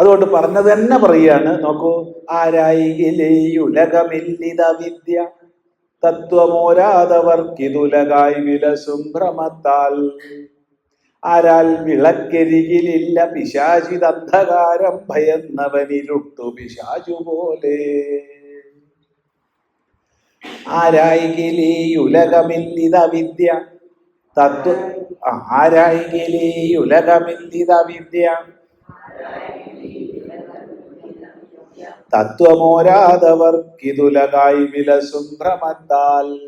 അതുകൊണ്ട് പറഞ്ഞത് തന്നെ പറയാണ് നോക്കൂ ആരായികിലേയുലകമില്ലിത വിദ്യ തത്വമോരാതവർക്കിതുലകായി വിലസും ഭ്രമത്താൽ. ആരാൽ വിളക്കരികിലില്ല പിശാചിതന്ധകാരം ഭയന്നവനിരുട്ടു പിശാചു പോലെ ആരായികിലേയുലകമില്ലിത വിദ്യ തത്വ ആരായികിലേയുലകമില്ലിത വിദ്യ തത്വമോരാതവർക്കിതുലകായി വിലസും ഭ്രമത്താൽ.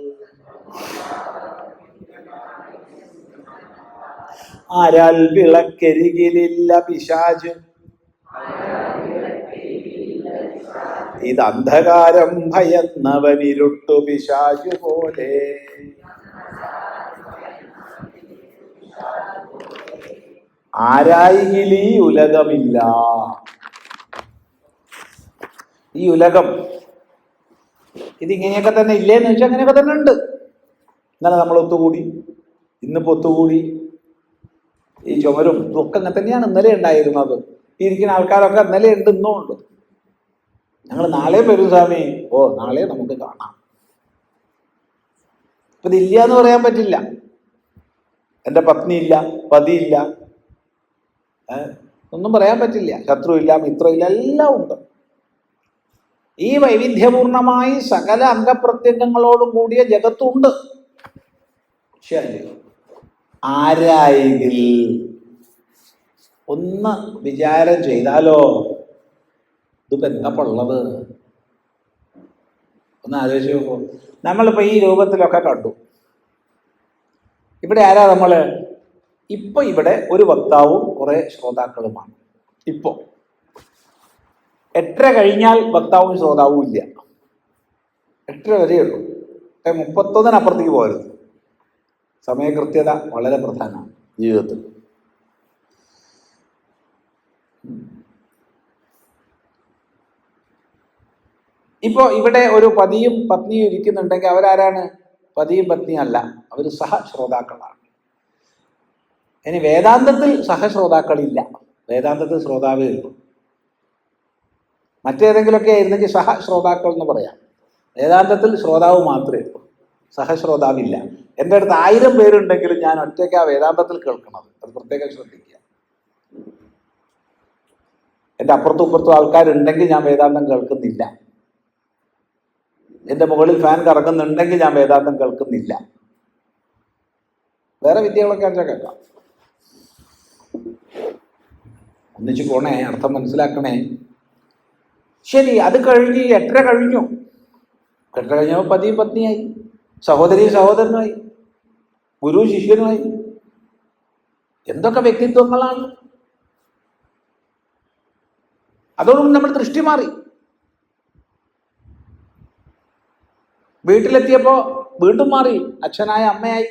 ആരാൽ വിളക്കരികിലില്ല പിശാച്. ഇത് അന്ധകാരം ഭയന്നവനിരുട്ടു പിശാചു പോലെ. ആരായെങ്കിൽ ഈ ഉലകമില്ല. ഈ ഉലകം. ഇതിങ്ങനെയൊക്കെ തന്നെ ഇല്ലേന്ന് വെച്ചാൽ അങ്ങനെയൊക്കെ തന്നെ ഉണ്ട്. ഇന്നലെ നമ്മൾ ഒത്തുകൂടി ഇന്നിപ്പോ ഒത്തുകൂടി. ഈ ചുമരും ഇതൊക്കെ അങ്ങനെ തന്നെയാണ് ഇന്നലെ ഉണ്ടായിരുന്നത്. ഇരിക്കുന്ന ആൾക്കാരൊക്കെ ഇന്നലെ ഉണ്ട് ഇന്നും ഉണ്ട്. ഞങ്ങൾ നാളെ വരും സ്വാമി. ഓ നാളെ നമുക്ക് കാണാം. ഇപ്പൊ ഇതില്ല എന്ന് പറയാൻ പറ്റില്ല. എന്റെ ഇല്ല പതിയില്ല? ഒന്നും പറയാൻ പറ്റില്ല. ശത്രുവില്ല മിത്രമില്ല എല്ലാം ഉണ്ട്. ഈ വൈവിധ്യപൂർണമായി സകല അംഗപ്രത്യംഗങ്ങളോടും കൂടിയ ജഗത്തുണ്ട്. ശരി. ആരായെങ്കിൽ? ഒന്ന് വിചാരം ചെയ്താലോ? ഇത് എന്താ ഉള്ളത്? ഒന്ന് ആലോചിച്ച് നോക്കൂ. നമ്മളിപ്പോ ഈ രൂപത്തിലൊക്കെ കണ്ടു. ഇവിടെ ആരാ നമ്മൾ? ഇപ്പൊ ഇവിടെ ഒരു വക്താവും കുറെ ശ്രോതാക്കളുമാണ്. ഇപ്പോ. എട്ടര കഴിഞ്ഞാൽ വക്താവും ശ്രോതാവും ഇല്ല. എട്ടര വരെയുള്ളൂ മുപ്പത്തൊന്നിനപ്പുറത്തേക്ക് പോകരുത്. സമയകൃത്യത വളരെ പ്രധാനമാണ് ജീവിതത്തിൽ. ഇപ്പോൾ ഇവിടെ ഒരു പതിയും പത്നിയും ഇരിക്കുന്നുണ്ടെങ്കിൽ അവരാരാണ്? പതിയും പത്നിയും അല്ല. അവർ സഹശ്രോതാക്കളാണ്. ഇനി വേദാന്തത്തിൽ സഹശ്രോതാക്കളില്ല. വേദാന്തത്തിൽ ശ്രോതാവേ ഉള്ളൂ. മറ്റേതെങ്കിലുമൊക്കെ ആയിരുന്നെങ്കിൽ സഹശ്രോതാക്കൾ എന്ന് പറയാം. വേദാന്തത്തിൽ ശ്രോതാവ് മാത്രമേ ഉള്ളൂ. സഹശ്രോതാവില്ല. എന്റെ അടുത്ത് ആയിരം പേരുണ്ടെങ്കിലും ഞാൻ ഒറ്റയ്ക്ക് ആ വേദാന്തത്തിൽ കേൾക്കണത്. അത് പ്രത്യേകം ശ്രദ്ധിക്കുക. എന്റെ അപ്പുറത്തും ഇപ്പുറത്തും ആൾക്കാരുണ്ടെങ്കിൽ ഞാൻ വേദാന്തം കേൾക്കുന്നില്ല. എന്റെ മുകളിൽ ഫാൻ കറങ്ങുന്നുണ്ടെങ്കിൽ ഞാൻ വേദാന്തം കേൾക്കുന്നില്ല. വേറെ വിദ്യകളൊക്കെ അച്ഛാ കേൾക്കാം. ഒന്നിച്ചു പോണേ അർത്ഥം മനസ്സിലാക്കണേ. ശരി അത് കഴിഞ്ഞ് എട്ടര കഴിഞ്ഞു. എട്ടര കഴിഞ്ഞപ്പോൾ പതി പത്നിയായി. സഹോദരി സഹോദരനായി. ഗുരു ശിഷ്യനുമായി എന്തൊക്കെ വ്യക്തിത്വങ്ങളാണ്? അതോടുകൂടി നമ്മൾ ദൃഷ്ടി മാറി. വീട്ടിലെത്തിയപ്പോ വീണ്ടും മാറി. അച്ഛനായ അമ്മയായി.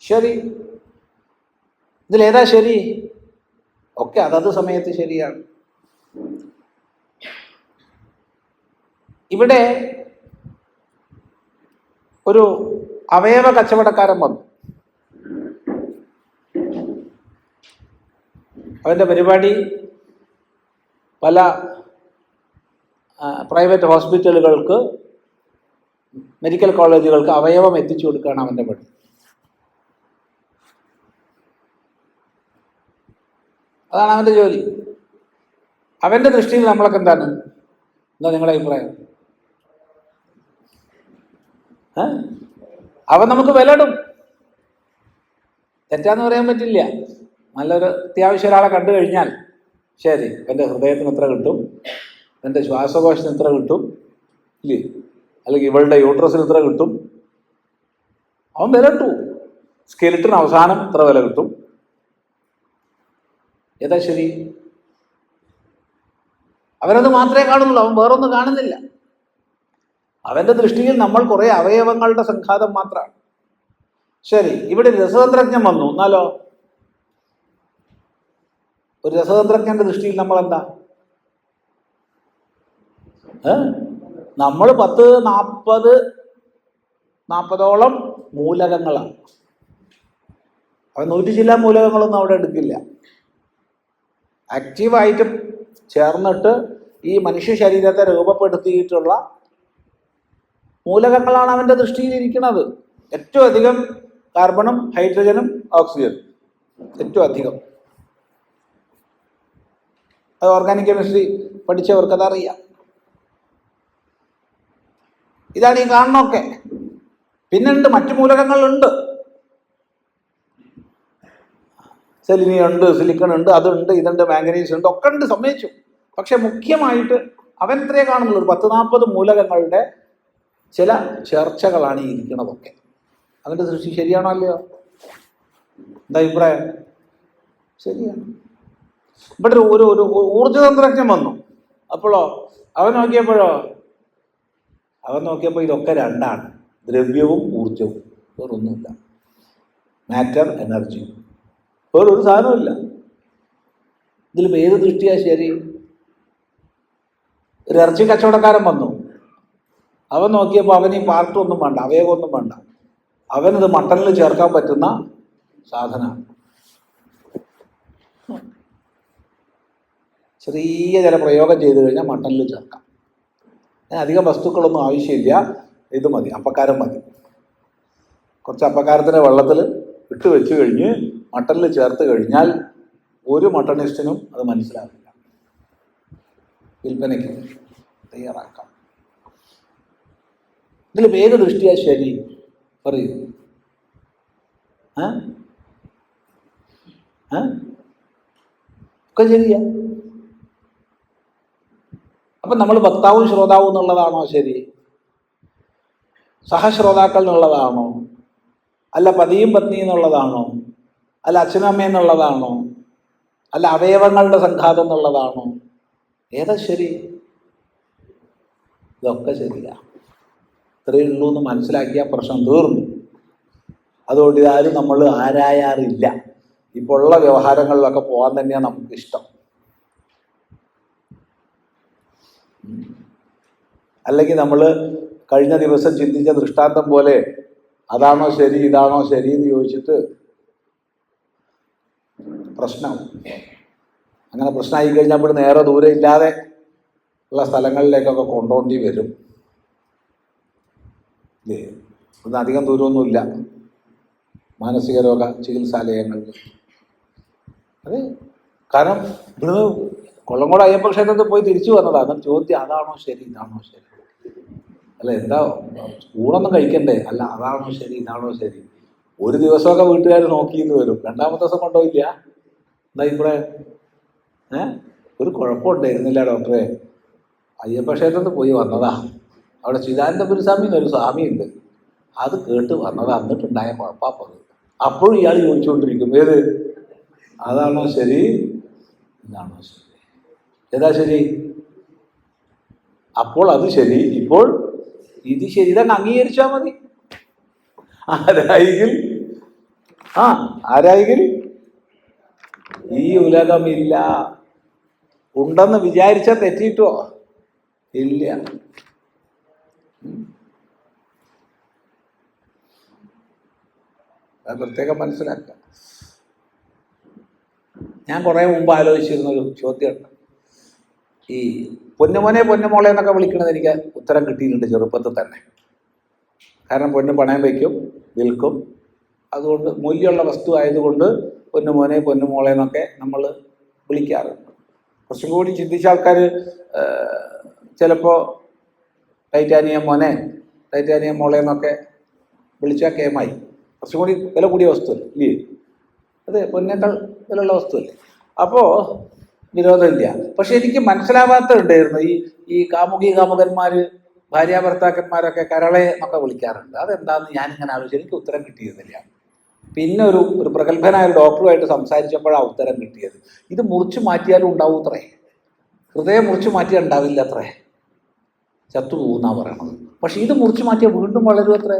ശരി. ഇതിലേതാ ശരി? ഒക്കെ അതത് സമയത്ത് ശരിയാണ്. ഇവിടെ ഒരു അവയവ കച്ചവടക്കാരൻ വന്നു. അവന്റെ പരിപാടി പല പ്രൈവറ്റ് ഹോസ്പിറ്റലുകൾക്ക് മെഡിക്കൽ കോളേജുകൾക്ക് അവയവം എത്തിച്ചു കൊടുക്കുകയാണ് അവന്റെ പണി അതാണ് അവന്റെ ജോലി. അവന്റെ ദൃഷ്ടിയിൽ നമ്മളൊക്കെ എന്താണ്? എന്താ നിങ്ങളുടെ അഭിപ്രായം? അവൻ നമുക്ക് വിലടും തെറ്റാന്ന് പറയാൻ പറ്റില്ല. നല്ലൊരു അത്യാവശ്യം ഒരാളെ കണ്ടു കഴിഞ്ഞാൽ ശരി എന്റെ ഹൃദയത്തിന് എത്ര കിട്ടും? എന്റെ ശ്വാസകോശത്തിന് എത്ര കിട്ടും? ഇല്ലേ? അല്ലെങ്കിൽ ഇവളുടെ യൂട്രസിന് എത്ര കിട്ടും? അവൻ വില ഇട്ടു സ്കെലിട്ടിന് അവസാനം എത്ര വില കിട്ടും? ഏതാ ശരി? അവരത് മാത്രമേ കാണുന്നുള്ളൂ അവൻ വേറൊന്നും കാണുന്നില്ല. അവന്റെ ദൃഷ്ടിയിൽ നമ്മൾ കുറേ അവയവങ്ങളുടെ സംഘാതം മാത്രമാണ്. ശരി ഇവിടെ രസതന്ത്രജ്ഞൻ വന്നു. എന്നാലോ? ഒരു രസതന്ത്രജ്ഞന്റെ ദൃഷ്ടിയിൽ നമ്മൾ എന്താ? നമ്മൾ പത്ത് നാൽപ്പത് നാൽപ്പതോളം മൂലകങ്ങളാണ്. അവൻ നൂറ്റി ചില്ല മൂലകങ്ങളൊന്നും അവിടെ എടുക്കില്ല. ആക്റ്റീവായിട്ട് ചേർന്നിട്ട് ഈ മനുഷ്യ ശരീരത്തെ രൂപപ്പെടുത്തിയിട്ടുള്ള മൂലകങ്ങളാണ് അവന്റെ ദൃഷ്ടിയിലിരിക്കുന്നത്. ഏറ്റവും അധികം കാർബണും ഹൈഡ്രജനും ഓക്സിജനും ഏറ്റവും അധികം. അത് ഓർഗാനിക് കെമിസ്ട്രി പഠിച്ചവർക്ക് അതറിയാം. ഇതാണ് ഈ കാണണമൊക്കെ പിന്നുണ്ട് മറ്റു മൂലകങ്ങളുണ്ട്. സെലിനിയുണ്ട് സിലിക്കൺ ഉണ്ട് അതുണ്ട് ഇതുണ്ട് മാംഗനീസ് ഉണ്ട് ഒക്കെ ഉണ്ട് സമ്മതിച്ചു. പക്ഷെ മുഖ്യമായിട്ട് അവൻ ഇത്രയേ കാണുന്നുള്ളൂ. ഒരു പത്ത് നാൽപ്പത് മൂലകങ്ങളുടെ ചില ചേർച്ചകളാണ് ഈ ഇരിക്കുന്നതൊക്കെ അവന്റെ സൃഷ്ടി ശരിയാണോ അല്ലയോ? എന്താ അഭിപ്രായം? ശരിയാണ്. ഇവിടെ ഒരു ഒരു ഒരു ഊർജതന്ത്രജ്ഞൻ വന്നു. അപ്പോഴോ? അവൻ നോക്കിയപ്പോഴോ? അവൻ നോക്കിയപ്പോൾ ഇതൊക്കെ രണ്ടാണ്. ദ്രവ്യവും ഊർജവും വേറൊന്നുമില്ല. മാറ്റർ എനർജി വേറൊരു സാധനമില്ല ഇതിലിപ്പോൾ ഏത് ദൃഷ്ടിയാ ശരി? ഒരു ഇറച്ചി കച്ചവടക്കാരൻ വന്നു. അവൻ നോക്കിയപ്പോൾ അവന് ഈ പാർട്ടൊന്നും വേണ്ട അവയവൊന്നും വേണ്ട. അവനത് മട്ടണിൽ ചേർക്കാൻ പറ്റുന്ന സാധനമാണ്. ചെറിയ ചില പ്രയോഗം ചെയ്തു കഴിഞ്ഞാൽ മട്ടണിൽ ചേർക്കാം. അധികം വസ്തുക്കളൊന്നും ആവശ്യമില്ല. ഇത് മതി അപ്പക്കാരം മതി. കുറച്ച് അപ്പക്കാരത്തിന്റെ വെള്ളത്തിൽ ഇട്ട് വെച്ച് കഴിഞ്ഞ് മട്ടണിൽ ചേർത്ത് കഴിഞ്ഞാൽ ഒരു മട്ടണിസ്റ്റിനും അത് മനസ്സിലാവില്ല. വിൽപ്പനയ്ക്ക് തയ്യാറാക്കാം. ഇതിൽ വേഗ ദൃഷ്ടിയാ ശരി. പറയൂ? ഒക്കെ ശരിയാ. അപ്പം നമ്മൾ വക്താവും ശ്രോതാവും എന്നുള്ളതാണോ ശരി? സഹശ്രോതാക്കൾ എന്നുള്ളതാണോ? അല്ല പതിയും പത്നി എന്നുള്ളതാണോ? അല്ല അച്ഛനും അമ്മ എന്നുള്ളതാണോ? അല്ല അവയവങ്ങളുടെ സംഘാതം എന്നുള്ളതാണോ? ഏതാ ശരി? ഇതൊക്കെ ശരിയാ. ഇത്രയേ ഉള്ളൂ എന്ന് മനസ്സിലാക്കിയ പ്രശ്നം തീർന്നു. അതുകൊണ്ട് ഇതാരും നമ്മൾ ആരായാറില്ല. ഇപ്പോൾ ഉള്ള വ്യവഹാരങ്ങളിലൊക്കെ പോകാൻ തന്നെയാണ് നമുക്ക് ഇഷ്ടം അല്ലെങ്കിൽ നമ്മൾ കഴിഞ്ഞ ദിവസം ചിന്തിച്ച ദൃഷ്ടാന്തം പോലെ അതാണോ ശരി ഇതാണോ ശരി എന്ന് ചോദിച്ചിട്ട് പ്രശ്നം. അങ്ങനെ പ്രശ്നമായി കഴിഞ്ഞാൽ ഇവിടെ നേരെ ദൂരെ ഇല്ലാതെ ഉള്ള സ്ഥലങ്ങളിലേക്കൊക്കെ കൊണ്ടുപോണ്ടി വരും. ഇല്ലേ ഇന്ന് അധികം ദൂരമൊന്നുമില്ല. മാനസിക രോഗ ചികിത്സാലയങ്ങളിൽ. അത് കാരണം ഇവിടുന്ന് കൊള്ളംകോട് അയ്യപ്പ ക്ഷേത്രത്തിൽ പോയി തിരിച്ചു വന്നതാണ് ചോദ്യം അതാണോ ശരി ഇതാണോ ശരി? അല്ല എന്താ ഊണൊന്നും കഴിക്കണ്ടേ? അല്ല അതാണോ ശരി ഇതാണോ ശരി? ഒരു ദിവസമൊക്കെ വീട്ടുകാർ നോക്കിയെന്ന് വരും. രണ്ടാമത്തെ ദിവസം കൊണ്ടുപോയില്ല. എന്താ ഇവിടെ ഏ? ഒരു കുഴപ്പമുണ്ടായിരുന്നില്ല ഡോക്ടറെ. അയ്യപ്പ ക്ഷേത്രത്തിൽ പോയി വന്നതാ. അവിടെ ചിദാനന്ദപുരി സ്വാമി എന്നൊരു സ്വാമിയുണ്ട്. അത് കേട്ട് വന്നതാ. എന്നിട്ടുണ്ടായ കുഴപ്പപ്പത് അപ്പോഴും ഇയാൾ ചോദിച്ചുകൊണ്ടിരിക്കും. ഏത്? അതാണോ ശരി? ഇതാണോ ശരി. ഏതാ ശരി? അപ്പോൾ അത് ശരി. ഇപ്പോൾ ഇത് ശരി. ഇതങ്ങ് അംഗീകരിച്ചാൽ മതി. ആരായെങ്കിൽ ആ ആരായെങ്കിൽ ഈ ഉലകമില്ല. ഉണ്ടെന്ന് വിചാരിച്ച തെറ്റിയിട്ടോ ഇല്ല. അത് പ്രത്യേകം മനസ്സിലാക്കുക ഞാൻ കുറേ മുമ്പ് ആലോചിച്ചിരുന്ന ഒരു ചോദ്യമുണ്ട് ഈ പൊന്നുമോനെ പൊന്നുമോളെ എന്നൊക്കെ വിളിക്കുന്നത് എനിക്ക് ഉത്തരം കിട്ടിയിട്ടുണ്ട് ചെറുപ്പത്തിൽ തന്നെ. കാരണം പൊന്ന് പണയം വയ്ക്കും വിൽക്കും. അതുകൊണ്ട് മൂല്യമുള്ള വസ്തു ആയതുകൊണ്ട് പൊന്നുമോനെ പൊന്നുമോളെ എന്നൊക്കെ നമ്മൾ വിളിക്കാറുണ്ട്. കുറച്ചും കൂടി ചിന്തിച്ച ആൾക്കാർ ചിലപ്പോൾ ടൈറ്റാനിയം മോനെ ടൈറ്റാനിയം മോളെ എന്നൊക്കെ വിളിച്ചാൽ കേമായി. കുറച്ചും കൂടി വില കൂടിയ വസ്തു ഇല്ലേ? അതെ പൊന്നേക്കാൾ വിലയുള്ള വസ്തുവല്ലേ? അപ്പോൾ വിരോധമില്ല പക്ഷെ എനിക്ക് മനസ്സിലാവാത്ത ഉണ്ടായിരുന്നു ഈ ഈ കാമുകി കാമുകന്മാർ ഭാര്യ ഭർത്താക്കന്മാരൊക്കെ കരളെ എന്നൊക്കെ വിളിക്കാറുണ്ട്. അതെന്താന്ന് ഞാനിങ്ങനെ ആലോചിച്ചു. എനിക്ക് ഉത്തരം കിട്ടിയിരുന്നില്ല. പിന്നെ ഒരു ഒരു പ്രഗത്ഭനായ ഡോക്ടറുമായിട്ട് സംസാരിച്ചപ്പോഴാണ് ഉത്തരം കിട്ടിയത്. ഇത് മുറിച്ചു മാറ്റിയാലും ഉണ്ടാവും അത്രേ ഹൃദയം മുറിച്ചു മാറ്റിയാൽ ഉണ്ടാവില്ല അത്രേ ചത്തു പോകുന്നാ പറയണത്. പക്ഷെ ഇത് മുറിച്ചു മാറ്റിയാൽ വീണ്ടും വളരും അത്രേ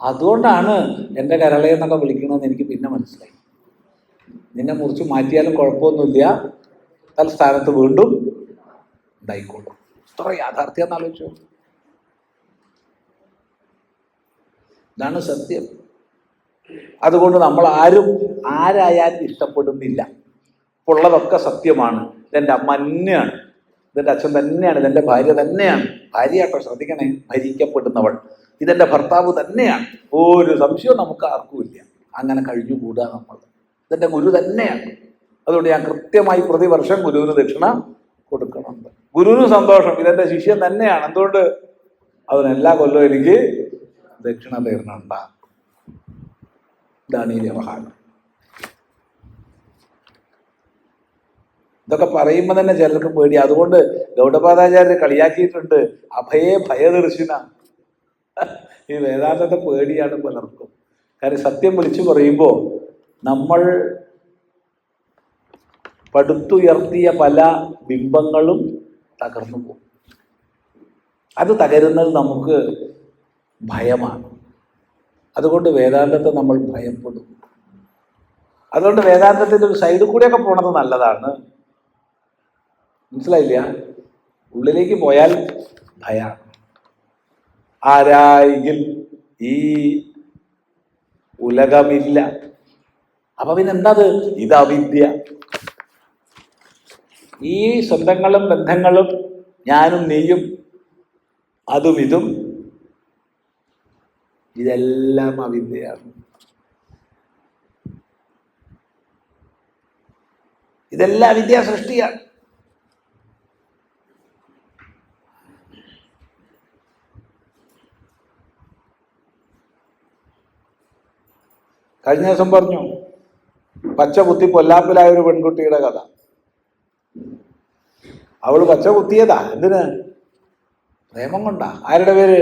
അതുകൊണ്ടാണ് എന്റെ കരളെ എന്നൊക്കെ വിളിക്കണമെന്ന് എനിക്ക് പിന്നെ മനസ്സിലായി. നിന്നെ മുറിച്ച് മാറ്റിയാലും കുഴപ്പമൊന്നുമില്ല. തൽസ്ഥാനത്ത് വീണ്ടും ഉണ്ടായിക്കോളും. ഇത്ര യാഥാർത്ഥ്യം എന്നാലോചിച്ചു ഇതാണ് സത്യം. അതുകൊണ്ട് നമ്മൾ ആരും ആരായാൽ ഇഷ്ടപ്പെടുന്നില്ല. ഉള്ളതൊക്കെ സത്യമാണ്. ഇതെന്റെ അമ്മ തന്നെയാണ്. ഇതെന്റെ അച്ഛൻ തന്നെയാണ്. ഇതെന്റെ ഭാര്യ തന്നെയാണ്. ഭാര്യയാട്ടോ ശ്രദ്ധിക്കണേ. ഭരിക്കപ്പെടുന്നവൾ ഇതെന്റെ ഭർത്താവ് തന്നെയാണ്. ഒരു സംശയവും നമുക്ക് ആർക്കുമില്ല അങ്ങനെ കഴിഞ്ഞുകൂടുക നമ്മൾ. ഇതെന്റെ ഗുരു തന്നെയാണ്. അതുകൊണ്ട് ഞാൻ കൃത്യമായി പ്രതിവർഷം ഗുരുവിന് ദക്ഷിണ കൊടുക്കുന്നുണ്ട് ഗുരുവിന് സന്തോഷം. ഇതെന്റെ ശിഷ്യൻ തന്നെയാണ്. എന്തുകൊണ്ട്? അതിനെല്ലാ കൊല്ലവും എനിക്ക് ദക്ഷിണ തരുന്നുണ്ട. ഇതാണ് ഈ വ്യവഹാരം ഇതൊക്കെ പറയുമ്പോൾ തന്നെ ചിലർക്ക് പേടി. അതുകൊണ്ട് ഗൗഡപാദാചാര്യർ കളിയാക്കിയിട്ടുണ്ട്. അഭയേ ഭയദർശിന. ഈ വേദാന്തത്തെ പേടിയാണ് പലർക്കും. കാര്യം സത്യം വിളിച്ചു പറയുമ്പോൾ നമ്മൾ പടുത്തുയർത്തിയ പല ബിംബങ്ങളും തകർന്നു പോകും. അത് തകരുന്നത് നമുക്ക് ഭയമാണ്. അതുകൊണ്ട് വേദാന്തത്തെ നമ്മൾ ഭയപ്പെടും. അതുകൊണ്ട് വേദാന്തത്തിന്റെ ഒരു സൈഡിൽ കൂടെയൊക്കെ പോണത് നല്ലതാണ്. മനസ്സിലായില്ല? ഉള്ളിലേക്ക് പോയാൽ ഭയ. ആരായെങ്കിൽ ഈ ഉലകമില്ല. അപ്പൊ പിന്നെ എന്താത് ഇത് അവിദ്യ. ഈ സ്വന്തങ്ങളും ബന്ധങ്ങളും ഞാനും നീയും അതും ഇതും ഇതെല്ലാം അവിദ്യയാണ് ഇതെല്ലാം അവിദ്യ സൃഷ്ടിയാണ് കഴിഞ്ഞ ദിവസം പറഞ്ഞു പച്ച കുത്തി പൊല്ലാപ്പിലായ ഒരു പെൺകുട്ടിയുടെ കഥ. അവൾ പച്ച കുത്തിയതാ എന്തിന്? പ്രേമം കൊണ്ടാ. ആരുടെ പേര്?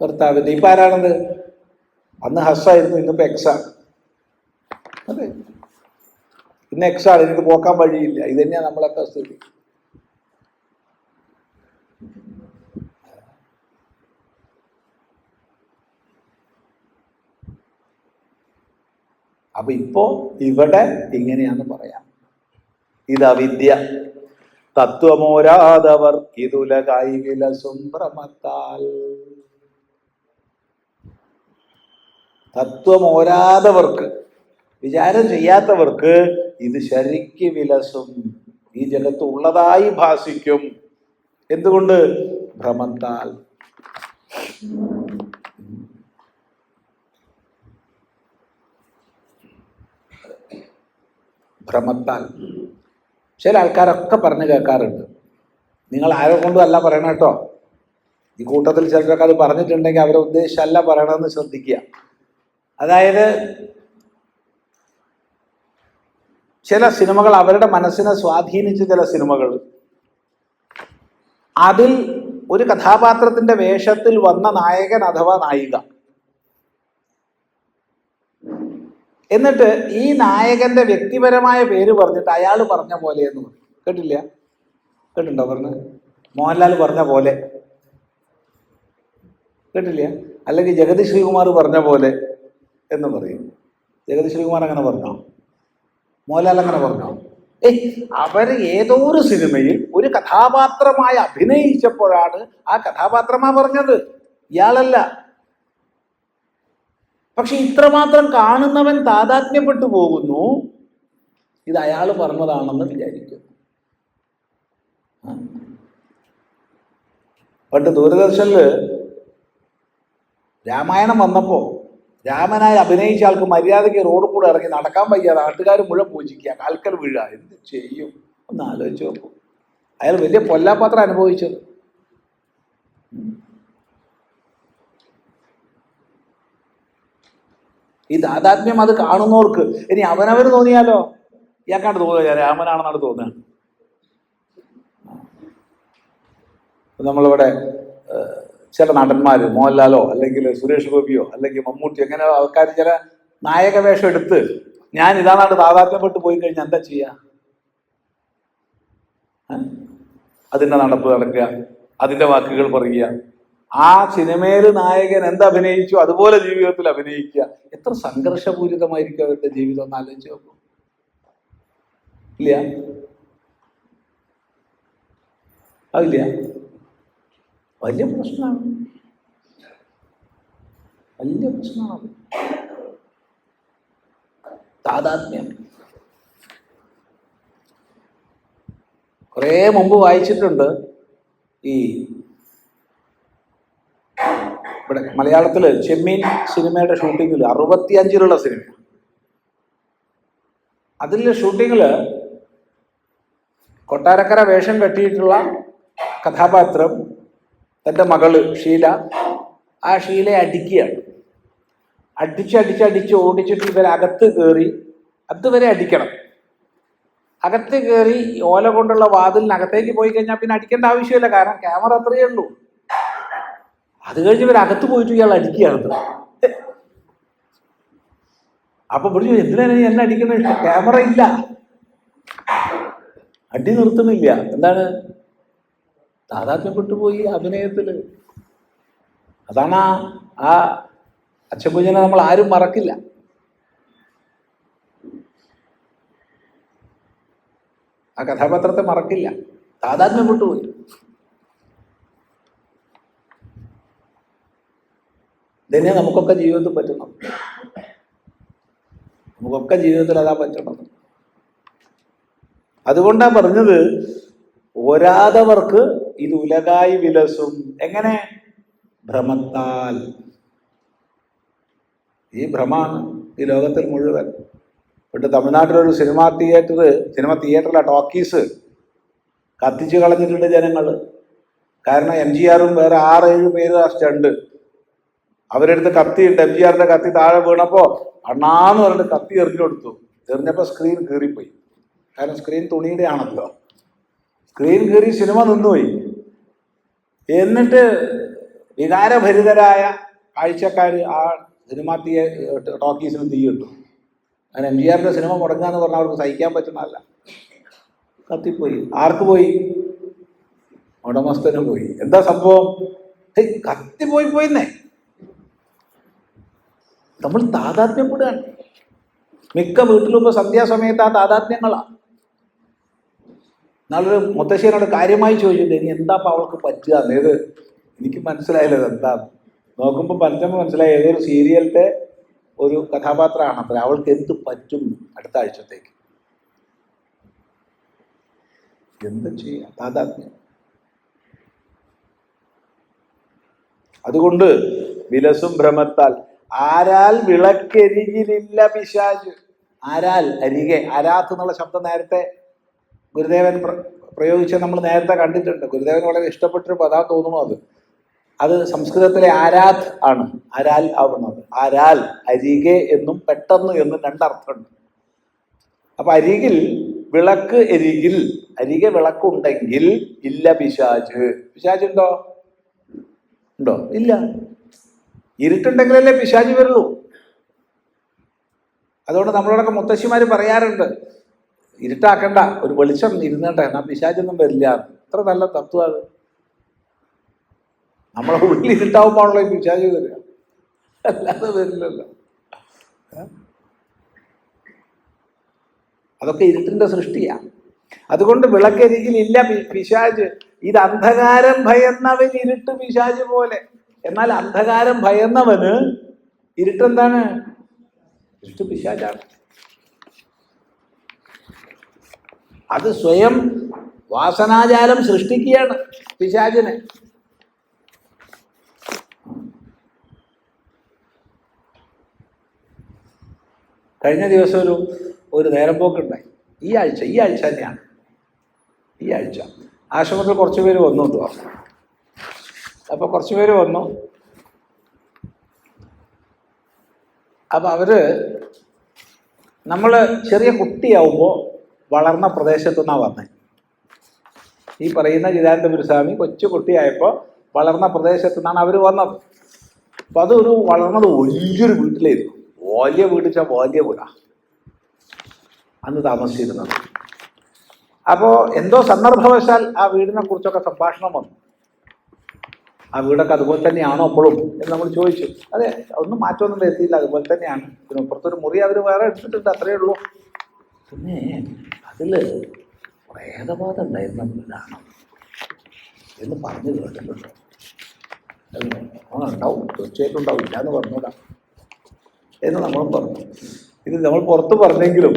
ഭർത്താവിന്റെ. ഇപ്പൊ ആരാണത്? അന്ന് ഹസ്സായിരുന്നു ഇന്നിപ്പോൾ എക്സാണ് അതെ. ഇന്ന് എക്സാണ് എനിക്ക് പോക്കാൻ വഴിയില്ല. ഇത് തന്നെയാണ് നമ്മളൊക്കെ സ്ഥിതി അപ്പൊ ഇപ്പോ ഇവിടെ ഇങ്ങനെയാന്ന് പറയാം. ഇത് അവിദ്യ തത്വമോരാതവർ ഇതുലകായി വിലസും ഭ്രമത്താൽ. തത്വമോരാതവർക്ക് വിചാരം ചെയ്യാത്തവർക്ക് ഇത് ശരിക്ക് വിലസും. ഈ ജലത്ത് ഉള്ളതായി ഭാസിക്കും. എന്തുകൊണ്ട്? ഭ്രമത്താൽ. ഭ്രമത്താൽ. ചില ആൾക്കാരൊക്കെ പറഞ്ഞു കേൾക്കാറുണ്ട്. നിങ്ങൾ ആരെ കൊണ്ടും അല്ല പറയണം കേട്ടോ. ഈ കൂട്ടത്തിൽ ചിലരൊക്കെ അത് പറഞ്ഞിട്ടുണ്ടെങ്കിൽ അവരെ ഉദ്ദേശിച്ചല്ല പറയണമെന്ന് ശ്രദ്ധിക്കുക. അതായത് ചില സിനിമകൾ അവരുടെ മനസ്സിനെ സ്വാധീനിച്ച ചില സിനിമകൾ. അതിൽ ഒരു കഥാപാത്രത്തിന്റെ വേഷത്തിൽ വന്ന നായകൻ അഥവാ നായിക. എന്നിട്ട് ഈ നായകന്റെ വ്യക്തിപരമായ പേര് പറഞ്ഞിട്ട് അയാൾ പറഞ്ഞ പോലെ എന്ന് പറയും. കേട്ടില്ല? കേട്ടിട്ടുണ്ടോ പറഞ്ഞു? മോഹൻലാൽ പറഞ്ഞ പോലെ. കേട്ടില്ല? അല്ലെങ്കിൽ ജഗതി ശ്രീകുമാർ പറഞ്ഞ പോലെ. എന്ന് പറയും. ജഗതി ശ്രീകുമാർ അങ്ങനെ പറഞ്ഞു? മോഹൻലാൽ അങ്ങനെ പറഞ്ഞു? ഏയ് അവർ ഏതോ ഒരു സിനിമയിൽ ഒരു കഥാപാത്രമായി അഭിനയിച്ചപ്പോഴാണ് ആ കഥാപാത്രമാ പറഞ്ഞത്. ഇയാളല്ല. പക്ഷെ ഇത്രമാത്രം കാണുന്നവൻ താതാത്മ്യപ്പെട്ടു പോകുന്നു. ഇത് അയാൾ പറഞ്ഞതാണെന്ന് വിചാരിക്കുന്നു ആ. പണ്ട് ദൂരദർശനിൽ രാമായണം വന്നപ്പോ രാമനായി അഭിനയിച്ച ആൾക്ക് മര്യാദയ്ക്ക് റോഡ് കൂടെ ഇറങ്ങി നടക്കാൻ വയ്യാതെ നാട്ടുകാർ മുഴുവൻ പൂജിക്കുക. കാൽക്കൽ വീഴുക എന്ത് ചെയ്യും? ഒന്ന് ആലോചിച്ച് നോക്കും. അയാൾ വലിയ പൊല്ലാപാത്രം അനുഭവിച്ചത് ഈ താതാത്മ്യം അത് കാണുന്നവർക്ക് ഇനി അവനവന് തോന്നിയാലോ? ഇയാൾക്കാണ്ട് തോന്നുക രാമനാണെന്നാണ് തോന്നുന്നത്. നമ്മളിവിടെ ചില നടന്മാർ മോഹൻലാലോ അല്ലെങ്കിൽ സുരേഷ് ഗോപിയോ അല്ലെങ്കിൽ മമ്മൂട്ടി അങ്ങനെ ആൾക്കാർ ചില നായക വേഷം എടുത്ത് ഞാൻ ഇതാണാണ്ട് താതാത്മ്യപ്പെട്ട് പോയി കഴിഞ്ഞാൽ എന്താ ചെയ്യുക അതിന്റെ നടപ്പ് നടക്കുക അതിന്റെ വാക്കുകൾ പറയുക. ആ സിനിമയിൽ നായകൻ എന്ത് അഭിനയിച്ചു? അതുപോലെ ജീവിതത്തിൽ അഭിനയിക്കുക. എത്ര സംഘർഷപൂരിതമായിരിക്കും അവരുടെ ജീവിതം എന്ന് ആലോചിച്ച് നോക്കും. ഇല്ല? അതില്ല. വലിയ പ്രശ്നമാണ്. വലിയ പ്രശ്നമാണ്. താതാത്മ്യം. കുറേ മുമ്പ് വായിച്ചിട്ടുണ്ട് ഈ ഇവിടെ മലയാളത്തിൽ ചെമ്മീൻ സിനിമയുടെ ഷൂട്ടിങ്ങിൽ അറുപത്തിയഞ്ചിലുള്ള സിനിമ. അതിലെ ഷൂട്ടിങ്ങിൽ കൊട്ടാരക്കര വേഷം കെട്ടിയിട്ടുള്ള കഥാപാത്രം തന്റെ മകൾ ഷീല ആ ഷീലയെ അടിക്കുകയാണ്. അടിച്ച് അടിച്ച് അടിച്ച് ഓടിച്ചിട്ട് ഇവരകത്ത് കയറി അതുവരെ അടിക്കണം. അകത്ത് കയറി ഓല കൊണ്ടുള്ള വാതിലിനകത്തേക്ക് പോയി കഴിഞ്ഞാൽ പിന്നെ അടിക്കേണ്ട ആവശ്യമില്ല കാരണം ക്യാമറ അത്രയേ ഉള്ളൂ. അത് കഴിഞ്ഞ് ഇവർ അകത്ത് പോയിട്ട് ഇയാൾ അടിക്കുകയാണ്. അപ്പൊ പിടിച്ചു എന്തിനാണ് എന്നെ അടിക്കണ? ക്യാമറ ഇല്ല. അടി നിർത്തുന്നില്ല. എന്താണ്? താതാത്മ്യപ്പെട്ടു പോയി അഭിനയത്തിൽ അതാണ് ആ ആ അച്ഛൻകുഞ്ഞിനെ നമ്മൾ ആരും മറക്കില്ല. ആ കഥാപാത്രത്തെ മറക്കില്ല. താതാത്മ്യപ്പെട്ടു പോയി ഇതന്നെ നമുക്കൊക്കെ ജീവിതത്തിൽ പറ്റണം. നമുക്കൊക്കെ ജീവിതത്തിൽ അതാ പറ്റണം. അതുകൊണ്ടാ പറഞ്ഞത് ഒരാതവർക്ക് ഇത് ഉലകായി വിലസും. എങ്ങനെ? ഭ്രമത്താൽ. ഈ ഭ്രമാണ് ഈ ലോകത്തിൽ മുഴുവൻ. ഇവിടെ തമിഴ്നാട്ടിലൊരു സിനിമ തിയേറ്റർ സിനിമ തിയേറ്ററിലെ ടോക്കീസ് കത്തിച്ചു കളഞ്ഞിട്ടുണ്ട് ജനങ്ങൾ കാരണം എം ജി ആറും വേറെ ആറ് ഏഴ് പേര് സ്റ്റണ്ട്. അവരെടുത്ത് കത്തിയിട്ട് എം ജി ആറിന്റെ കത്തി താഴെ വീണപ്പോ അണ്ണാന്ന് പറഞ്ഞിട്ട് കത്തി എറിഞ്ഞു കൊടുത്തു. എറിഞ്ഞപ്പോൾ സ്ക്രീൻ കീറിപ്പോയി. കാരണം സ്ക്രീൻ തുണിയുടെ ആണല്ലോ സ്ക്രീൻ കയറി സിനിമ നിന്നുപോയി. എന്നിട്ട് വികാരഭരിതരായ കാഴ്ചക്കാർ ആ സിനിമ തീയ ടോക്കീസിന് തീയിട്ടു അങ്ങനെ എം ജി ആറിന്റെ സിനിമ മുടങ്ങാന്ന് പറഞ്ഞാൽ അവർക്ക് സഹിക്കാൻ പറ്റുന്നതല്ല. കത്തിപ്പോയി. ആർക്ക് പോയി? ഉടമസ്ഥന് പോയി. എന്താ സംഭവം? കത്തിപ്പോയി കത്തി പോയി പോയിന്നേ. നമ്മൾ താതാത്മ്യപ്പെടുകയാണ് മിക്ക വീട്ടിലും ഇപ്പോൾ സന്ധ്യാസമയത്ത് ആ താതാത്മ്യങ്ങളാണ് നാളൊരു മുത്തശ്ശിയോട് കാര്യമായി ചോദിച്ചിട്ട് ഇനി എന്താ ഇപ്പം അവൾക്ക് പറ്റുക? ഏത് എനിക്ക് മനസ്സിലായില്ല എന്താ. നോക്കുമ്പോൾ പഞ്ചമ മനസ്സിലായി ഏതൊരു സീരിയലിന്റെ ഒരു കഥാപാത്രമാണ് അത്ര. അവൾക്ക് എന്ത് പറ്റും അടുത്ത ആഴ്ചത്തേക്ക്. എന്ത് ചെയ്യാം? താതാത്മ്യം അതുകൊണ്ട് വിലസും ഭ്രമത്താൽ ആരാൽ വിളക്കരികിലില്ല പിശാജ് ആരാൽ അരികെ? ആരാത്ത് എന്നുള്ള ശബ്ദം നേരത്തെ ഗുരുദേവൻ പ്ര- പ്രയോഗിച്ച നമ്മൾ നേരത്തെ കണ്ടിട്ടുണ്ട്. ഗുരുദേവൻ വളരെ ഇഷ്ടപ്പെട്ടൊരു പദാ തോന്നുന്നു അത്. അത് സംസ്കൃതത്തിലെ ആരാധ് ആണ്. ആരാൽ ആവുന്നത് ആരാൽ അരികെ എന്നും പെട്ടെന്ന് എന്നും രണ്ടർത്ഥമുണ്ട്. അപ്പൊ അരികിൽ വിളക്ക് എരികിൽ അരികെ വിളക്കുണ്ടെങ്കിൽ ഇല്ല പിശാജ് പിശാജ് ഉണ്ടോ? ഉണ്ടോ? ഇല്ല. ഇരുട്ടുണ്ടെങ്കിലല്ലേ പിശാജ് വരുള്ളൂ. അതുകൊണ്ട് നമ്മളോടൊക്കെ മുത്തശ്ശിമാര് പറയാറുണ്ട് ഇരുട്ടാക്കണ്ട ഒരു വെളിച്ചം ഇരുന്നട്ടെ എന്നാ പിശാചൊന്നും വരില്ല. അത്ര നല്ല തത്വമാണ് നമ്മളെ ഉള്ളിൽ ഇരുട്ടാവുമ്പോഴാണല്ലോ ഈ പിശാച് വരിക. അല്ലാതെ വരില്ലല്ലോ. അതൊക്കെ ഇരുട്ടിന്റെ സൃഷ്ടിയാ. അതുകൊണ്ട് വിളക്കരികിൽ ഇല്ല പിശാജ് ഇത് അന്ധകാരം ഭയന്നവൻ ഇരുട്ട് പിശാജ് പോലെ. എന്നാൽ അന്ധകാരം ഭയന്നവന് ഇരുട്ടെന്താണ്? ഇരുട്ട് പിശാചാണ്. അത് സ്വയം വാസനാജാലം സൃഷ്ടിക്കുകയാണ് പിശാചിനെ. കഴിഞ്ഞ ദിവസം ഒരു ഒരു നേരം പോക്കുണ്ടായി. ഈ ആഴ്ച ഈ ആഴ്ച തന്നെയാണ്. ഈ ആഴ്ച. ആശ്രമത്തിൽ കുറച്ച് പേര് വന്നു കേട്ടോ. അപ്പോൾ കുറച്ച് പേര് വന്നു. അപ്പോൾ അവർ നമ്മൾ ചെറിയ കുട്ടിയാവുമ്പോൾ വളർന്ന പ്രദേശത്തു നിന്നാണ് വന്നത് ഈ പറയുന്ന ചിദാനന്ദ ഗുരുസ്വാമി കൊച്ചു കുട്ടിയായപ്പോൾ വളർന്ന പ്രദേശത്തു നിന്നാണ് അവർ വന്നത്. അപ്പം അതൊരു വളർന്നത് വലിയൊരു വീട്ടിലായിരുന്നു. വലിയ വീട് വലിയ വീടാ. അന്ന് താമസിച്ചിരുന്നത്. അപ്പോൾ എന്തോ സന്ദർഭവശാൽ ആ വീടിനെ കുറിച്ചൊക്കെ സംഭാഷണം വന്നു. ആ വീടൊക്കെ അതുപോലെ തന്നെയാണോ അപ്പോഴും എന്ന് നമ്മൾ ചോദിച്ചു. അതെ ഒന്നും മാറ്റമൊന്നും വരുത്തിയില്ല. അതുപോലെ തന്നെയാണ്. പിന്നെ പുറത്തൊരു മുറി അവർ വേറെ എടുത്തിട്ടുണ്ട് അത്രയേ ഉള്ളൂ. പിന്നെ അതിൽ പ്രേതബാധ ഉണ്ടായിരുന്ന എന്ന് പറഞ്ഞു കേട്ടിട്ടുണ്ട്. അത് ഉണ്ടാവും. തീർച്ചയായിട്ടും ഉണ്ടാവും. ഇല്ല എന്ന് പറഞ്ഞൂടാ. എന്ന് നമ്മളും പറഞ്ഞു. ഇത് നമ്മൾ പുറത്ത് പറഞ്ഞെങ്കിലും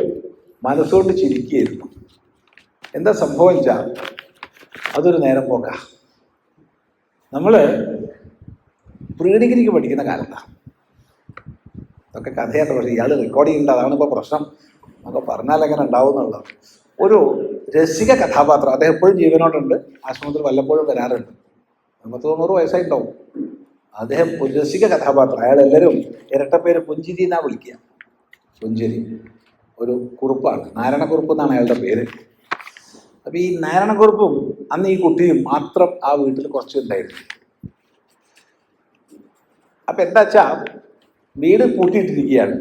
മനസ്സുകൊണ്ട് ചിരിക്കുകയായിരുന്നു. എന്താ സംഭവം വെച്ചാൽ അതൊരു നേരം പോക്കാ. നമ്മൾ പ്രീ ഡിഗ്രിക്ക് പഠിക്കുന്ന കാലത്താണ് ഇതൊക്കെ കഥയായിട്ട് പക്ഷേ ഇയാൾ റെക്കോർഡ് ചെയ്യുന്നുണ്ട് അതാണ് ഇപ്പോൾ പ്രശ്നം. നമുക്ക് പറഞ്ഞാൽ എങ്ങനെ ഉണ്ടാവും എന്നുള്ളത് ഒരു രസിക കഥാപാത്രം അദ്ദേഹം എപ്പോഴും ജീവനോടുണ്ട് ആശ്രമത്തിൽ വല്ലപ്പോഴും വരാറുണ്ട്. പത്ത് തൊണ്ണൂറ് വയസ്സായിട്ടുണ്ടാവും. അദ്ദേഹം ഒരു രസിക കഥാപാത്രം അയാൾ എല്ലാവരും ഇരട്ടപ്പേര് പുഞ്ചിരി എന്നാ വിളിക്കുക. പുഞ്ചിരി ഒരു കുറുപ്പാണ് നാരായണക്കുറുപ്പ് എന്നാണ് അയാളുടെ പേര്. അപ്പോൾ ഈ നാരായണക്കുറുപ്പും അന്ന് ഈ കുട്ടിയും മാത്രം ആ വീട്ടിൽ കുറച്ച് ഉണ്ടായിരുന്നു. അപ്പം എന്താ വീട് പൂട്ടിയിട്ടിരിക്കുകയാണ്.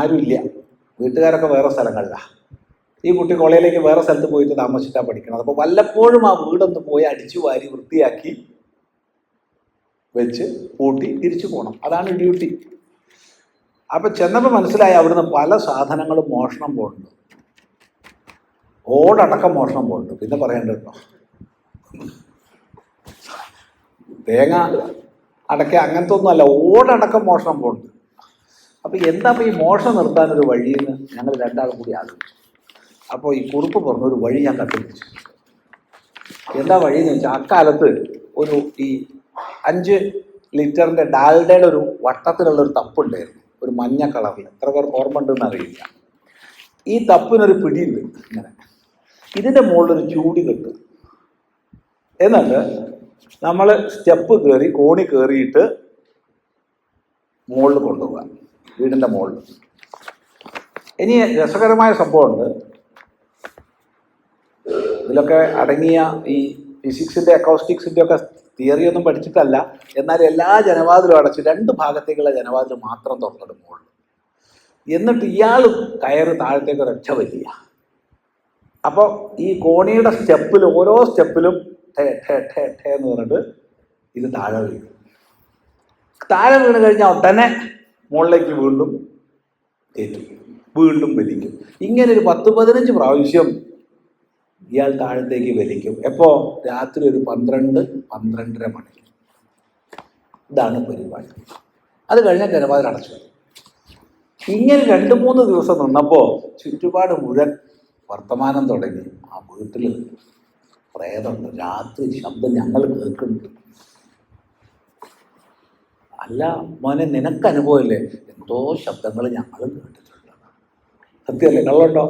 ആരുമില്ല. വീട്ടുകാരൊക്കെ വേറെ സ്ഥലങ്ങളിലാണ് ഈ കുട്ടി കോളേജിലേക്ക് വേറെ സ്ഥലത്ത് പോയിട്ട് താമസിച്ചിട്ടാണ് പഠിക്കുന്നത് അപ്പോൾ വല്ലപ്പോഴും ആ വീടൊന്ന് പോയി അടിച്ചു വാരി വൃത്തിയാക്കി വെച്ച് പൂട്ടി തിരിച്ചു പോകണം അതാണ് ഡ്യൂട്ടി. അപ്പൊ ചെന്നപ്പോൾ മനസ്സിലായി അവിടുന്ന് പല സാധനങ്ങളും മോഷണം പോകുന്നുണ്ട് ഓടടക്കം മോഷണം പോകുന്നുണ്ട് പിന്നെ പറയണ്ട കേട്ടോ. തേങ്ങ അടക്ക അങ്ങനത്തെ ഒന്നും അല്ല. ഓടടക്കം മോഷണം പോകുന്നുണ്ട് അപ്പൊ എന്താ ഈ മോഷണം നിർത്താനൊരു വഴിയെന്ന് ഞങ്ങൾ രണ്ടാളും കൂടി ആലോചിച്ചു. അപ്പോൾ ഈ കുറുപ്പ് പറഞ്ഞ ഒരു വഴി ഞാൻ കണ്ടുപിടിച്ചു എന്താ വഴിയെന്ന് വെച്ചാൽ അക്കാലത്ത് ഒരു ഈ അഞ്ച് ലിറ്ററിന്റെ ഡാൽഡയുടെ ഒരു വട്ടത്തിലുള്ള ഒരു തപ്പുണ്ടായിരുന്നു. ഒരു മഞ്ഞ കളറിൽ. എത്ര പേർ ഓർമ്മ ഉണ്ടെന്ന് അറിയില്ല. ഈ തപ്പിനൊരു പിടിയുണ്ട് ഇങ്ങനെ. ഇതിന്റെ മുകളിലൊരു ചൂടി കെട്ടും. എന്നിട്ട് നമ്മൾ സ്റ്റെപ്പ് കയറി കോണി കയറിയിട്ട് മുകളിൽ കൊണ്ടുപോകാം വീടിന്റെ മുകളിൽ ഇനി രസകരമായ സംഭവമുണ്ട്. ഇതിലൊക്കെ അടങ്ങിയ ഈ ഫിസിക്സിന്റെ അക്കോസ്റ്റിക്സിന്റെ ഒക്കെ തിയറി ഒന്നും പഠിച്ചിട്ടല്ല. എന്നാൽ എല്ലാ ജനവാതിലും അടച്ച് രണ്ട് ഭാഗത്തേക്കുള്ള ജനവാതിൽ മാത്രം തുറന്നിടും മുകളിൽ എന്നിട്ട് ഇയാൾ കയറ് താഴത്തേക്ക് ഒരൊറ്റ വലിയ. അപ്പോൾ ഈ കോണിയുടെ സ്റ്റെപ്പിൽ ഓരോ സ്റ്റെപ്പിലും ടേ ടേ ടേ ടേ എന്ന് പറഞ്ഞിട്ട് ഇത് താഴെ വീഴും. താഴെ വീണ് കഴിഞ്ഞാൽ ഉടനെ മുകളിലേക്ക് വീണ്ടും കയറ്റും. വീണ്ടും വലിക്കും. ഇങ്ങനെ ഒരു പത്ത് പതിനഞ്ച് പ്രാവശ്യം ഇയാൾ താഴത്തേക്ക് വലിക്കും. എപ്പോ? രാത്രി ഒരു പന്ത്രണ്ട് പന്ത്രണ്ടര മണി. ഇതാണ് പരിപാടി. അത് കഴിഞ്ഞാൽ ജനവാതിൽ അടച്ചു ഇങ്ങനെ രണ്ട് മൂന്ന് ദിവസം നിന്നപ്പോൾ ചുറ്റുപാട് മുഴുവൻ വർത്തമാനം തുടങ്ങി. ആ വീട്ടിൽ പ്രേതമുണ്ട്. രാത്രി ശബ്ദം ഞങ്ങൾ കേൾക്കുന്നുണ്ട്. അല്ല മോനെ നിനക്ക് അനുഭവമില്ലേ? എന്തോ ശബ്ദങ്ങൾ ഞങ്ങൾ കേട്ടിട്ടുണ്ട്. സത്യമല്ലേ? കള്ളുണ്ടോ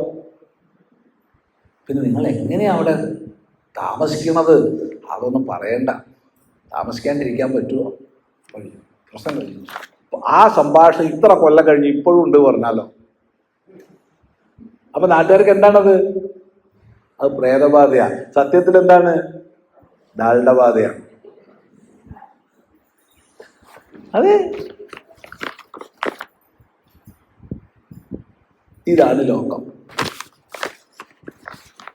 പിന്നെ നിങ്ങൾ എങ്ങനെയാണ് അവിടെ താമസിക്കണത് അതൊന്നും പറയണ്ട. താമസിക്കാണ്ടിരിക്കാൻ പറ്റുമോ വഴി പ്രശ്നം കഴിഞ്ഞു. ആ സംഭാഷണം ഇത്ര കൊല്ലം കഴിഞ്ഞ് ഇപ്പോഴും ഉണ്ട് പറഞ്ഞാലോ? അപ്പൊ നാട്ടുകാർക്ക് എന്താണത്? അത് പ്രേതബാധയാണ് സത്യത്തിൽ എന്താണ്? ഡാൽഡബാധയാണ് അതെ. ഇതാണ് ലോകം.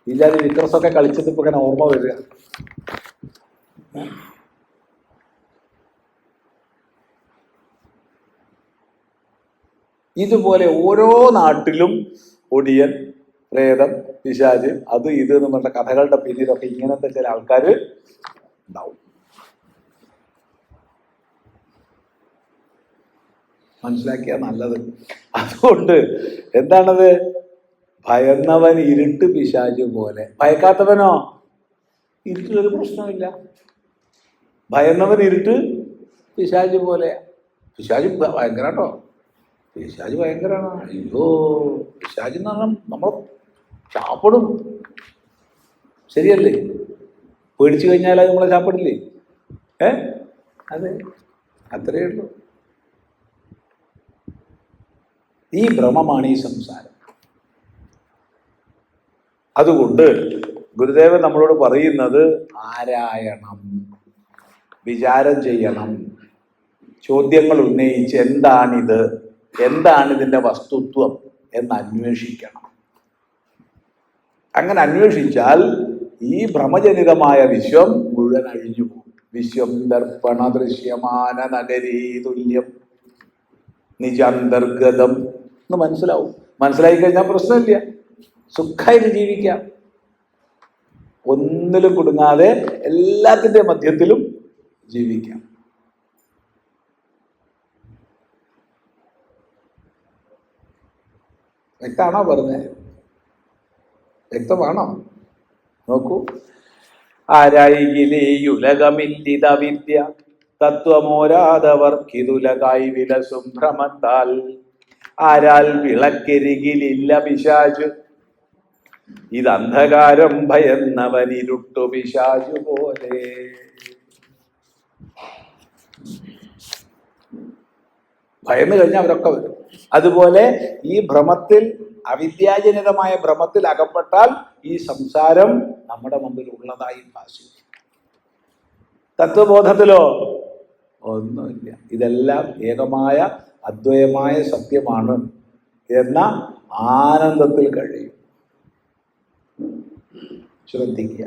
ഇല്ലാതെ വിക്രസൊക്കെ കളിച്ചത് ഇപ്പൊ ഇങ്ങനെ ഓർമ്മ വരിക. ഇതുപോലെ ഓരോ നാട്ടിലും ഒടിയൻ പ്രേതം പിശാജ് അത് ഇത് എന്ന് പറഞ്ഞ കഥകളുടെ പിന്നിലൊക്കെ ഇങ്ങനത്തെ ചില ആൾക്കാർ ഉണ്ടാവും. മനസ്സിലാക്കിയ നല്ലത്. അതുകൊണ്ട് എന്താണത്? ഭയന്നവൻ ഇരുട്ട് പിശാചു പോലെ. ഭയക്കാത്തവനോ? ഇരുട്ടിലൊരു പ്രശ്നമില്ല ഭയന്നവൻ ഇരുട്ട് പിശാചു പോലെ. പിശാചു ഭയങ്കര കേട്ടോ പിശാച് ഭയങ്കരമാണ് അയ്യോ പിശാചു എന്ന് പറഞ്ഞാൽ നമ്മൾ ചാപ്പിടും. ശരിയല്ലേ? പേടിച്ചു കഴിഞ്ഞാൽ അത് നമ്മളെ ചാപ്പിടില്ലേ? ഏ? അതെ. അത്രയേ ഉള്ളൂ. ഈ ഭ്രമമാണ് ഈ സംസാരം. അതുകൊണ്ട് ഗുരുദേവൻ നമ്മളോട് പറയുന്നത് ആരായണം വിചാരം ചെയ്യണം ചോദ്യങ്ങൾ ഉന്നയിച്ച് എന്താണിത് എന്താണ് ഇതിന്റെ വസ്തുത്വം എന്ന് അന്വേഷിക്കണം. അങ്ങനെ അന്വേഷിച്ചാൽ ഈ ഭ്രമജനിതമായ വിശ്വം മുഴുവൻ അഴിഞ്ഞു പോകും. വിശ്വം ദർപ്പണ ദൃശ്യമാന നഗരീ തുല്യം നിജാന്തർഗതം എന്ന് മനസ്സിലാവും. മനസ്സിലായി കഴിഞ്ഞാൽ പ്രശ്നമില്ല. സുഖമായിട്ട് ജീവിക്കാം. ഒന്നിലും കുടുങ്ങാതെ എല്ലാത്തിന്റെ മധ്യത്തിലും ജീവിക്കാം. വ്യക്തമാണോ പറഞ്ഞത് വ്യക്തമാണോ? നോക്കൂ. ആരായികിലേയുലകമില്ലിത വിദ്യ തത്വമോരാതവർക്കിതുലകായി വിലസും ഭ്രമത്താൽ ആരാൽ വിളക്കരികിലില്ല പിശാചു. ഇത് അന്ധകാരം ഭയന്നവനിരുട്ടു പിശാചു പോലെ. ഭയന്ന് കഴിഞ്ഞാൽ അവരൊക്കെ വരും. അതുപോലെ ഈ ഭ്രമത്തിൽ അവിദ്യാജനിതമായ ഭ്രമത്തിൽ അകപ്പെട്ടാൽ ഈ സംസാരം നമ്മുടെ മുമ്പിൽ ഉള്ളതായി ഭാഷിക്കും തത്വബോധത്തിലോ? ഒന്നുമില്ല. ഇതെല്ലാം ഏകമായ അദ്വയമായ സത്യമാണ് എന്ന ആനന്ദത്തിൽ കഴിയും. ശ്രദ്ധിക്കുക.